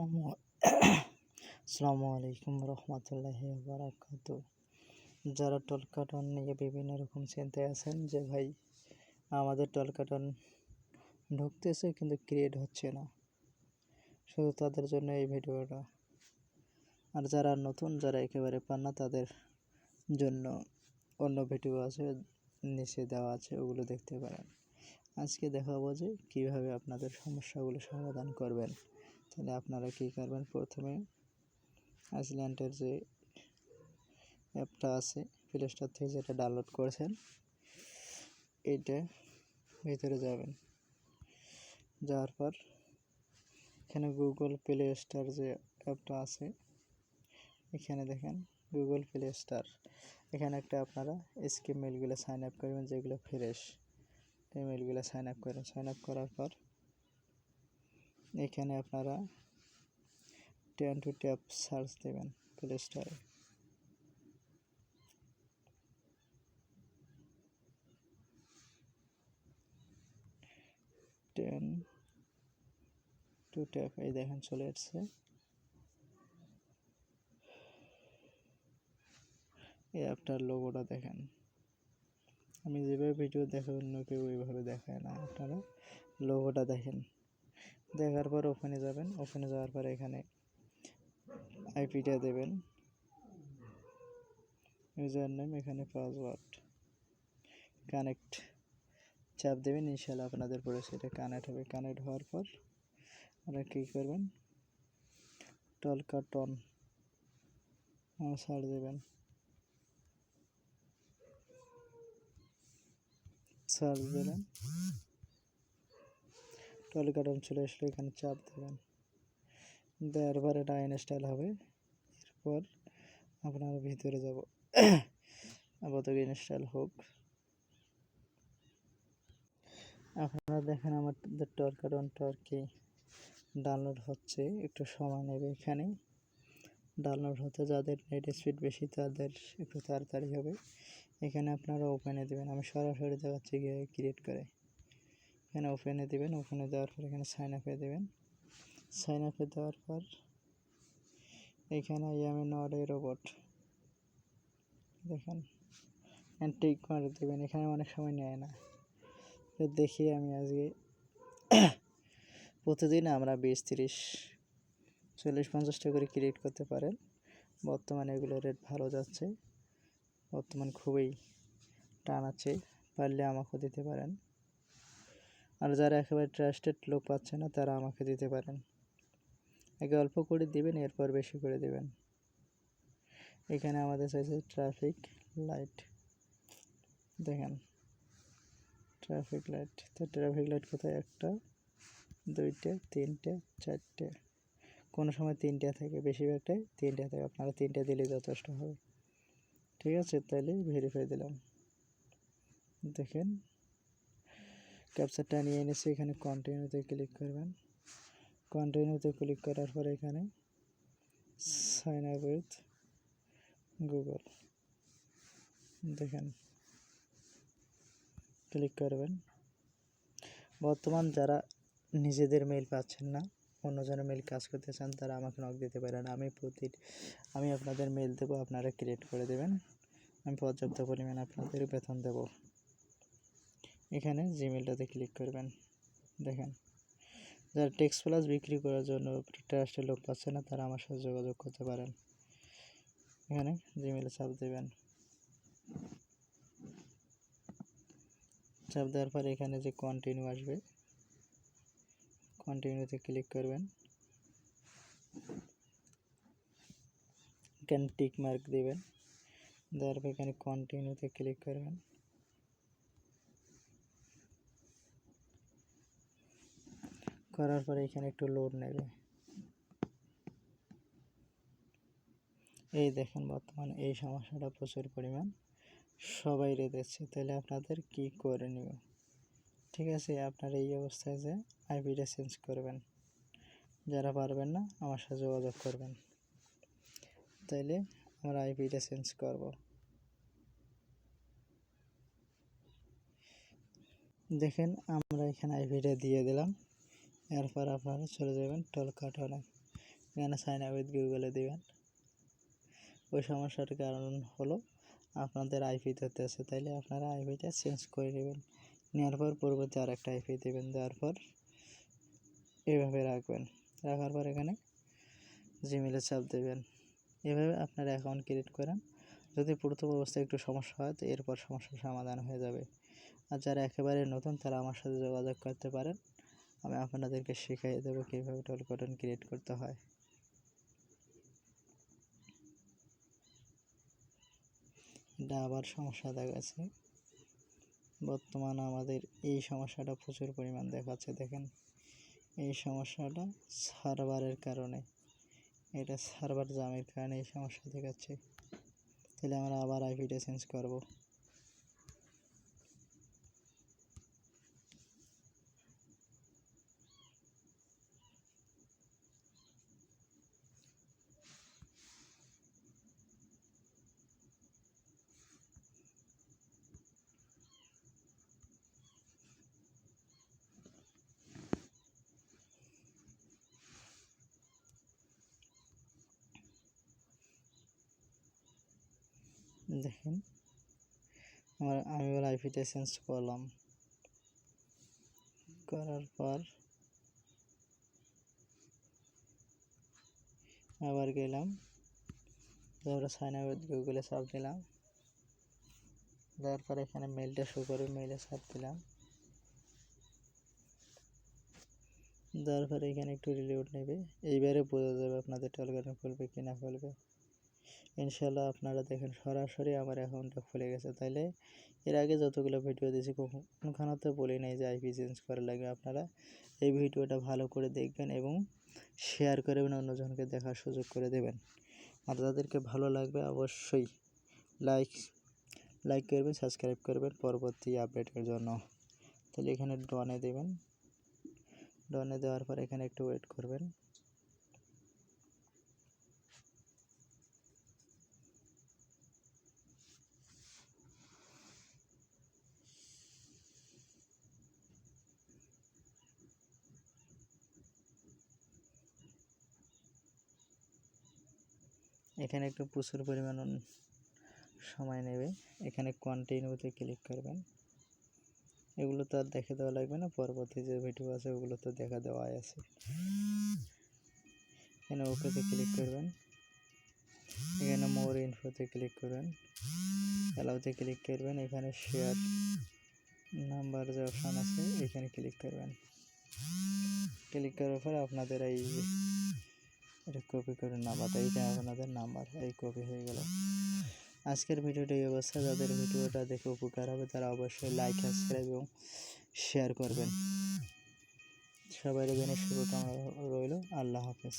আসসালামু আলাইকুম রহমতুল্লাহি বারাকাত। যারা টল টলকাটন নিয়ে বিভিন্ন রকম চিন্তায় আছেন যে, ভাই, আমাদের টলকাটন ঢুকতেছে কিন্তু ক্রিয়েট হচ্ছে না। শুধু তাদের জন্য এই ভিডিওটা। আর যারা নতুন, যারা একেবারে পান না, তাদের জন্য অন্য ভিডিও আছে, নিচে দেওয়া আছে, ওগুলো দেখতে পারেন। আজকে দেখাবো যে, কীভাবে আপনাদের সমস্যাগুলো সমাধান করবেন। তাহলে আপনারা কী করবেন? প্রথমে আইসল্যান্ডের যে অ্যাপটা আছে প্লে স্টোর থেকে যেটা ডাউনলোড করেছেন, এইটা ভিতরে যাবেন। যাওয়ার পর এখানে গুগল প্লে স্টোর যে অ্যাপটা আছে, এখানে দেখেন গুগল প্লে স্টোর এখানে একটা আপনারা স্কিম মেলগুলো সাইন আপ করবেন, যেগুলো ফ্রেশ এই মেলগুলো সাইন আপ করেন সাইন আপ করার পর এখানে আপনারা টেন টু ট্যাপ সার্চ দেবেন প্লে স্টোরে টেন টু ট্যাপ এই দেখেন চলে এসছে। এই অ্যাপটার লোগোটা দেখেন। আমি যেভাবে ভিডিও দেখে অন্য কেউ ওইভাবে দেখায় না। আপনারা লোগোটা দেখেন। দেখার পর ওখানে যাবেন। ওখানে যাওয়ার পর এখানে আইপিটা দেবেন। ইউজার নেম এখানে পাসওয়ার্ড কানেক্ট চাপ দেবেন ইনশাল্লাহ আপনাদের পরে সেটা কানেক্ট হবে। কানেক্ট হওয়ার পর আপনারা কী করবেন? টলকা টন সার দেবেন। সার্চ দেবেন। টলিকাটন চলে আসলে এখানে চাপ দেবেন। দেওয়ার পর এটা স্টাইল হবে। এরপর আপনার ভিতরে যাব। আপাতত স্টাইল হোক। আপনারা দেখেন আমাদের টর্কাটন টর্কি ডাউনলোড হচ্ছে, একটু সময় নেবে এখানে। ডাউনলোড হতে যাদের নেট স্পিড বেশি, তাদের একটু তাড়াতাড়ি হবে। এখানে আপনারা ওপেনে দেবেন। আমি সরাসরি দেখাচ্ছি গিয়ে ক্রিয়েট করে। এখানে ওপেনে দেবেন ওপেনে দেওয়ার পর এখানে সাইন আপে দেবেন। সাইন আপে দেওয়ার পর এখানে ইয়ামে নট এ রোবট দেখেন টিক মারে দেবেন, এখানে অনেক সময় নেয় না। তো দেখি আমি আজকে প্রতিদিন আমরা বিশ, তিরিশ, চল্লিশ, পঞ্চাশটা করে ক্রিয়েট করতে পারেন। বর্তমানে এগুলো রেট ভালো যাচ্ছে। বর্তমান খুবই টান আছে, পারলে আমাকেও দিতে পারেন। আর যারা একেবারে ট্রাস্টেড লোক পাচ্ছে না, তারা আমাকে দিতে পারেন। আগে অল্প করে দিবেন, এরপর বেশি করে দেবেন। এখানে আমাদের চাইছে ট্রাফিক লাইট দেখেন ট্রাফিক লাইট তো ট্রাফিক লাইট কোথায়? একটা, দুইটা, তিনটে, চারটে। কোনো সময় তিনটা থাকে, বেশিরভাগটাই তিনটা থাকে। আপনারা তিনটা দিলে যথেষ্ট হবে। ঠিক আছে? তাহলে ভেরিফাই দিলাম। দেখেন ক্যাপচারটা নিয়ে এনেছি, এখানে কন্টিনিউতে ক্লিক করবেন। কন্টিনিউতে ক্লিক করার পর এখানে সাইন আপ উইথ গুগল দেখেন ক্লিক করবেন। বর্তমান যারা নিজেদের মেল পাচ্ছেন না, অন্যজনের মেল কাজ করতে চান, তারা আমাকে নক দিতে পারেন। আমি প্রতি, আমি আপনাদের মেল দেবো, আপনারা ক্রিয়েট করে দেবেন। আমি পর্যাপ্ত পরিমাণ আপনাদের বেতন দেব। এখানে জিমেলটাতে ক্লিক করবেন। দেখেন, যারা টেক্সট প্লাস বিক্রি করার জন্য ট্রাস্টের লোক পাচ্ছে না, তারা আমার সাথে যোগাযোগ করতে পারেন। এখানে জিমেলে চাপ দেবেন। চাপ দেওয়ার পর এখানে যে কন্টিনিউ আসবে কন্টিনিউতে ক্লিক করবেন। এখানে টিক মার্ক দেবেন। দেওয়ার পর এখানে কন্টিনিউতে ক্লিক করবেন। করার পরে এখানে একটু লোড নেবে। এই দেখেন বর্তমানে এই সমস্যাটা প্রচুর পরিমাণ। সবাই রেঁধেছে তাহলে আপনাদের কি করে করণীয় ঠিক আছে, আপনার এই অবস্থায় যে আইপিটা চেঞ্জ করবেন। যারা পারবেন না, আমার সাথে যোগাযোগ করবেন। তাইলে আমরা আইপিটা চেঞ্জ করব। দেখেন আমরা এখানে আইপিটা দিয়ে দিলাম। এরপর আপনারা চলে যাবেন টল কাটনে এখানে সাইন আপ উইথ গুগলে দেবেন। ওই সমস্যার কারণ হলো আপনাদের আইপি ধরতে আছে, তাইলে আপনারা আইপিটা চেঞ্জ করে নেবেন। নেওয়ার পর পরবর্তী আর একটা আইপি দেবেন, দেওয়ার পর এভাবে রাখবেন। রাখার পর এখানে জিমেলে চাপ দেবেন। এভাবে আপনারা অ্যাকাউন্ট ক্রিয়েট করেন। যদি প্রথম অবস্থায় একটু সমস্যা হয়, তো এরপর সমস্যার সমাধান হয়ে যাবে। আর যারা একেবারে নতুন, তারা আমার সাথে যোগাযোগ করতে পারেন। আমি আপনাদেরকে শিখিয়ে দেবো কীভাবে টোল কটন ক্রিয়েট করতে হয়। এটা আবার সমস্যা দেখাচ্ছে বর্তমান আমাদের এই সমস্যাটা প্রচুর পরিমাণ দেখাচ্ছে, দেখেন। এই সমস্যাটা সার্ভারের কারণে। এটা সার্ভার জামের কারণে এই সমস্যা দেখাচ্ছে। তাহলে আমরা আবার আইপিটা চেঞ্জ করব। দেখেন, আমার, আমি এবার আইপিটা চেঞ্জ করলাম। করার পর আবার গেলাম, তারপরে সাইন আপ গুগলে চাপ দিলাম। দেওয়ার এখানে মেলটা শো করে মেলে চাপ দিলাম। দেওয়ার পরে এখানে একটু রিলিউড নেবে। এইবারে বোঝা যাবে আপনাদের টলগার্ডেন খুলবে কি না খুলবে ইনশাল্লাহ আপনারা দেখেন, সরাসরি আমার অ্যাকাউন্টটা খুলে গেছে। তাইলে এর আগে যতগুলো ভিডিও দিয়েছি কোনোখানে তো বলি নাই যে আইপি চেঞ্জ করা লাগবে আপনারা। এই ভিডিওটা ভালো করে দেখবেন এবং শেয়ার করবেন অন্যজনকে দেখার সুযোগ করে দেবেন। আর যাদেরকে ভালো লাগবে অবশ্যই লাইক লাইক করবেন সাবস্ক্রাইব করবেন পরবর্তী আপডেটের জন্য। তাহলে এখানে ডনে দেবেন। ডনে দেওয়ার পর এখানে একটু ওয়েট করবেন। এখানে একটু প্রচুর পরিমাণ সময় নেবে। এখানে কন্টিনিউতে ক্লিক করবেন। এগুলো তো আর দেখে দেওয়া লাগবে না, পরবর্তী যে ভিডিও আছে ওগুলো তো দেখা দেওয়াই আছে। এখানে ওকেতে ক্লিক করবেন। এখানে মোর ইনফোতে ক্লিক করবেন। অ্যালাউতে ক্লিক করবেন। এখানে শেয়ার নাম্বার যে অপশান আছে, এখানে ক্লিক করবেন। ক্লিক করার পর আপনাদের এই এটা কপি করে নাম্বারটা এইটা আপনাদের নাম্বার, এই কপি হয়ে গেল। আজকের ভিডিওটা এই অবস্থা যাদের ভিডিওটা দেখে উপকার হবে, তারা অবশ্যই লাইক সাবস্ক্রাইব এবং শেয়ার করবেন। সবাই জন্য শুভকামনা রইল, আল্লাহ হাফেজ।